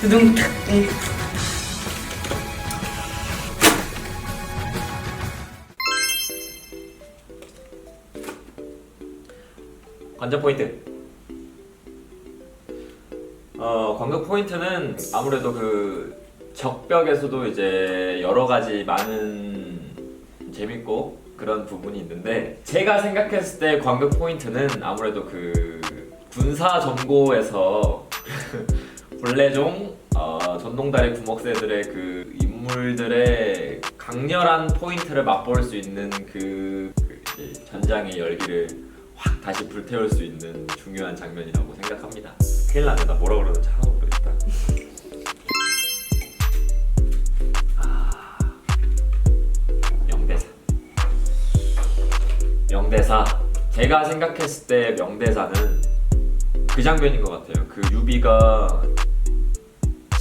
두둥 탁. 응. 관전 포인트. 어, 관전 포인트는 아무래도 그 적벽에서도 이제 여러 가지 많은 재밌고 그런 부분이 있는데 제가 생각했을 때 관극 포인트는 아무래도 그 군사 점고에서 블레종 어, 전동다리 구먹새들의 그 인물들의 강렬한 포인트를 맛볼 수 있는 그, 그 전장의 열기를 확 다시 불태울 수 있는 중요한 장면이라고 생각합니다. 큰일 났네 나 뭐라 그러는지 하나도 모르겠다. 아, 명대사. 명대사. 제가 생각했을 때 명대사는 그 장면인 것 같아요. 그 유비가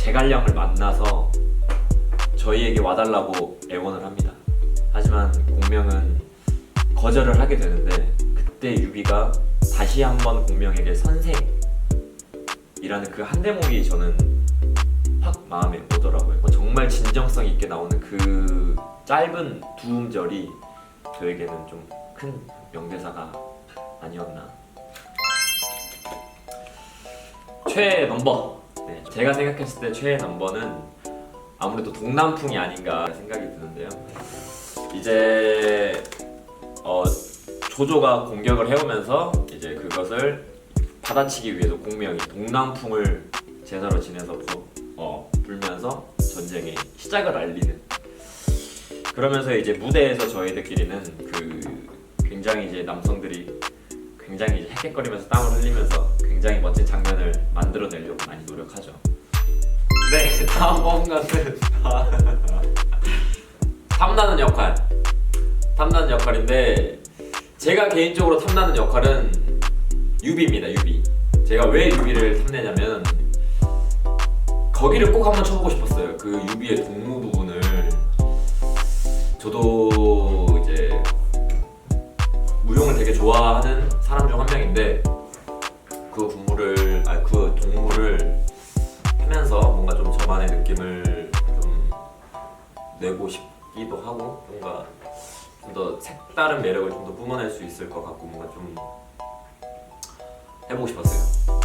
제갈량을 만나서 저희에게 와달라고 애원을 합니다. 하지만 공명은 거절을 하게 되는데 그때 유비가 다시 한번 공명에게 선생이라는 그 한 대목이 저는 확 마음에 오더라고요. 뭐 정말 진정성 있게 나오는 그 짧은 두 음절이 저에게는 좀 큰 명대사가 아니었나. 최애 넘버. 네, 제가 생각했을 때 최애 넘버는 아무래도 동남풍이 아닌가 생각이 드는데요. 이제 어, 조조가 공격을 해오면서 이제 그것을 받아치기 위해서 공명이 동남풍을 제사로 지내서 부, 어, 불면서 전쟁의 시작을 알리는 그러면서 이제 무대에서 저희들끼리는 그 굉장히 이제 남성들이 굉장히 이제 헥헥거리면서 땀을 흘리면서 굉장히 멋진 장면을 만들어내려고 많이 노력하죠. 네, 다음 뭔가는 탐나는 역할. 탐나는 역할인데 제가 개인적으로 탐나는 역할은 유비입니다. 유비. 제가 왜 유비를 탐내냐면 거기를 꼭 한번 쳐보고 싶었어요. 그 유비의 동무 부 사람 중 한 명인데 그 군무를 아그 동무를 하면서 뭔가 좀 저만의 느낌을 좀 내고 싶기도 하고 뭔가 좀 더 색다른 매력을 좀 더 뿜어낼 수 있을 것 같고 뭔가 좀 해보고 싶었어요.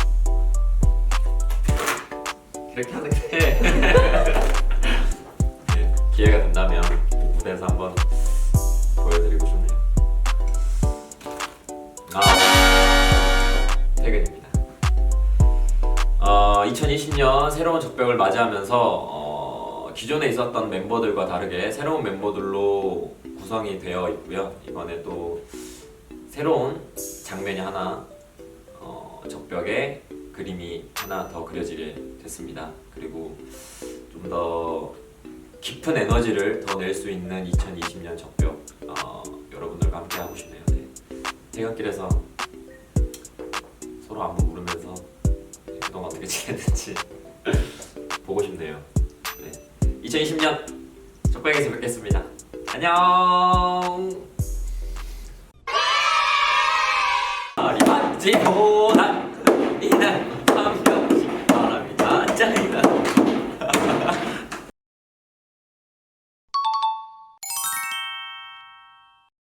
이렇게 하는데 아 퇴근입니다. 어, 2020년 새로운 적벽을 맞이하면서 어, 기존에 있었던 멤버들과 다르게 새로운 멤버들로 구성이 되어 있고요. 이번에 또 새로운 장면이 하나 어, 적벽에 그림이 하나 더 그려지게 됐습니다. 그리고 좀 더 깊은 에너지를 더 낼 수 있는 2020년 적벽 어, 퇴근길에서 서로 안부 물으면서 그동안 어떻게 지냈는지 보고 싶네요. 네. 2020년 적방에서 뵙겠습니다. 안녕. 리만 제보나 이날 삼겹식 바랍니다. 짠.